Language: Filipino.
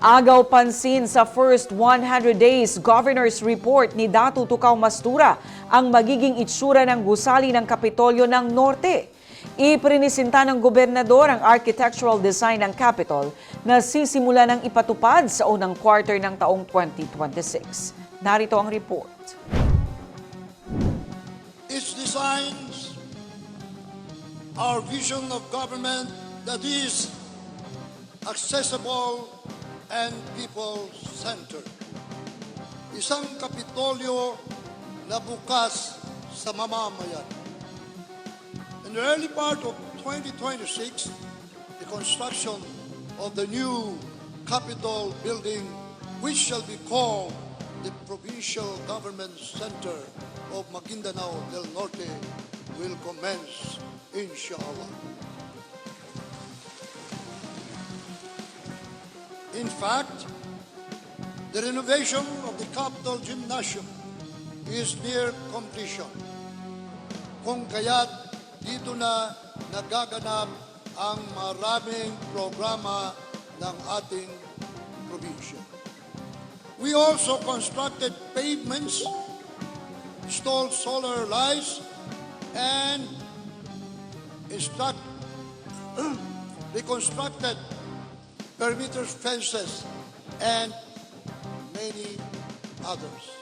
Agaw pansin sa first 100 days governor's report ni Datu Tukaw Mastura ang magiging itsura ng gusali ng Kapitolyo ng Norte. Iprinisinta ng gobernador ang architectural design ng Capitol na sisimula ng ipatupad sa unang quarter ng taong 2026. Narito ang report. Its designs our vision of government that is accessible and people-centered. Isang kapitolyo na bukas sa mamamayan. In the early part of 2026, the construction of the new Capitol building, which shall be called the Provincial Government Center of Maguindanao del Norte, will commence, inshallah. In fact, the renovation of the Capitol Gymnasium is near completion. Kung kaya't dito na nagaganap ang maraming programa ng ating probinsya. We also constructed pavements, installed solar lights, and instruct, reconstructed perimeter fences, and many others.